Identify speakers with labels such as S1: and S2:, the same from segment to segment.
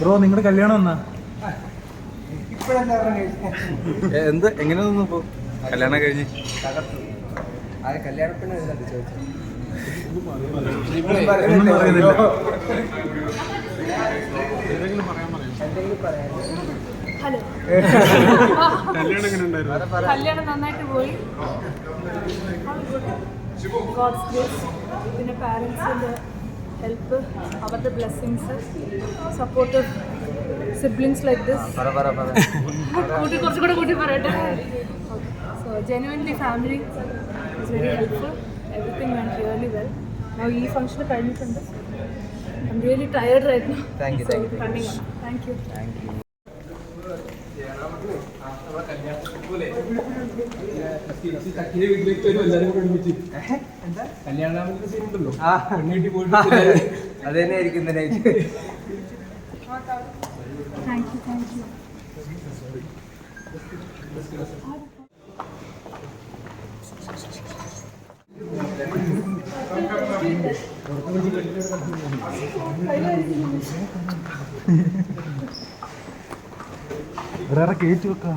S1: Bro നിങ്ങളുടെ കല്യാണം എന്നാ? എന്ത്? എങ്ങനെ നിന്നു ഇപ്പോ? കല്യാണം കഴിഞ്ഞ്?
S2: കല്യാണത്തിന്
S3: ഹലോ. കല്യാണം നന്നായിട്ട് പോയി. ഗോഡ്സ് ഗ്രേസ് പിന്നെ പാരൻസിന്റെ ഹെൽപ്പ് അവരുടെ blessings support siblings like this കൂട്ടി കുറച്ചുകൂടെ കൂട്ടി പറയട്ടെ. So genuinely family is very helpful everything when really well ഈ ഫംഗ്ഷൻ കഴിഞ്ഞിട്ടുണ്ട്. I'm really tired right. Running thank you
S2: thank you അത് തന്നെ ആയിരിക്കും
S1: വേറെ കയറ്റി വെക്കാം.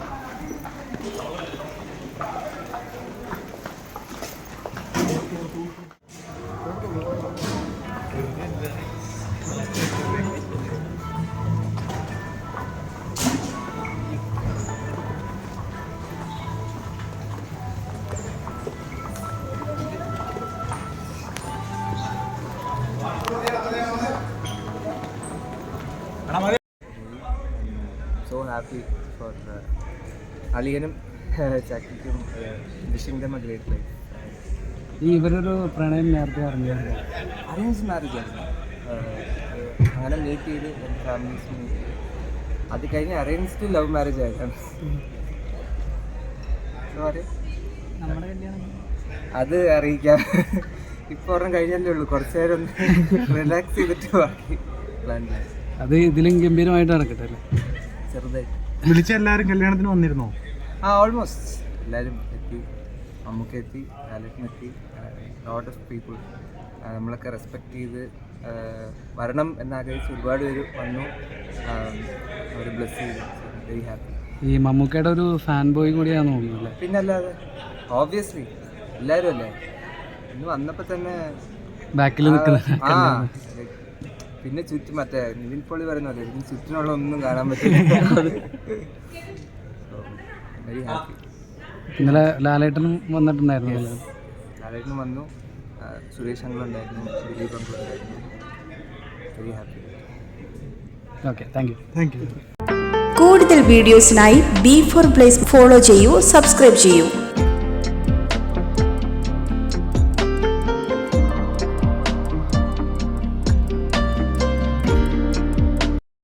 S2: സോ ഹാപ്പി ഫോർ അളിയനും ചക്കിക്കും wishing them a great life
S4: ഈ ഇവരൊരു പ്രണയം നേരത്തെ അറിഞ്ഞായിരുന്നു
S2: അറേഞ്ച് മാരേജ് ആയിരുന്നു അങ്ങനെ മീറ്റ് ചെയ്ത് എന്റെ ഫാമിലീസ് മീറ്റ് ചെയ്ത്. അത് കഴിഞ്ഞ് അറേഞ്ച്ഡ് ലവ് മാരേജ് ആയിട്ടാണ്. സോറി
S4: നമ്മുടെ കല്യാണം.
S2: അത് അറിയിക്കാം. ഇപ്പോൾ ഒരെണ്ണം കഴിഞ്ഞല്ലേ ഉള്ളൂ. കുറച്ച് നേരം ഒന്ന് റിലാക്സ് ചെയ്തിട്ട് ബാക്കി പ്ലാൻ ചെയ്യാം.
S4: അത് ഇതിലും ഗംഭീരമായിട്ട് നടക്കട്ടെ അല്ലേ?
S2: ചെറുതായിട്ട്.
S1: വിളിച്ച എല്ലാവരും കല്യാണത്തിന് വന്നിരുന്നോ?
S2: ആ ഓൾമോസ്റ്റ് എല്ലാവരും എത്തി. നമുക്ക് എത്തി ലാലേട്ടൻ എത്തി. ലോട്ട് ഓഫ് പീപ്പിൾ നമ്മളൊക്കെ റെസ്പെക്ട് ചെയ്ത് വരണം എന്നാഗ്രഹിച്ച് ഒരുപാട് പേര് വന്നു. അവർ ബ്ലെസ് ചെയ്തു. വെരി ഹാപ്പി
S4: ഈ മമ്മൂക്കയുടെ ഒരു ഫാൻ ബോയ് കൂടിയാണ് തോന്നുന്നു പിന്നെ
S2: അല്ലാതെ ഓബിയസ്ലി എല്ലാവരും അല്ലേ? ഇന്ന് വന്നപ്പോൾ തന്നെ
S4: ബാക്കിൽ
S2: നിൽക്കുന്നത്
S4: നിൽക്കുന്ന
S2: ആ പിന്നെ ചുറ്റും മറ്റേ നിവിൻ പോളി പറയുന്നല്ലേ ഇതിന് ചുറ്റിനുള്ള ഒന്നും കാണാൻ പറ്റില്ല.
S4: ഇന്നലെ ലാലേട്ടനും വന്നിട്ടുണ്ടായിരുന്നു അല്ലേ?
S2: ലാലേട്ടനും വന്നു. സുരേഷ് അങ്കിളുണ്ടായിരുന്നു Dileep അങ്കിളുണ്ടായിരുന്നു. Very happy
S4: okay thank you
S1: thank you
S5: കൂടുതൽ വീഡിയോസിനായി ബി ഫോർ പ്ലേസ് ഫോളോ ചെയ്യൂ സബ്സ്ക്രൈബ് ചെയ്യൂ.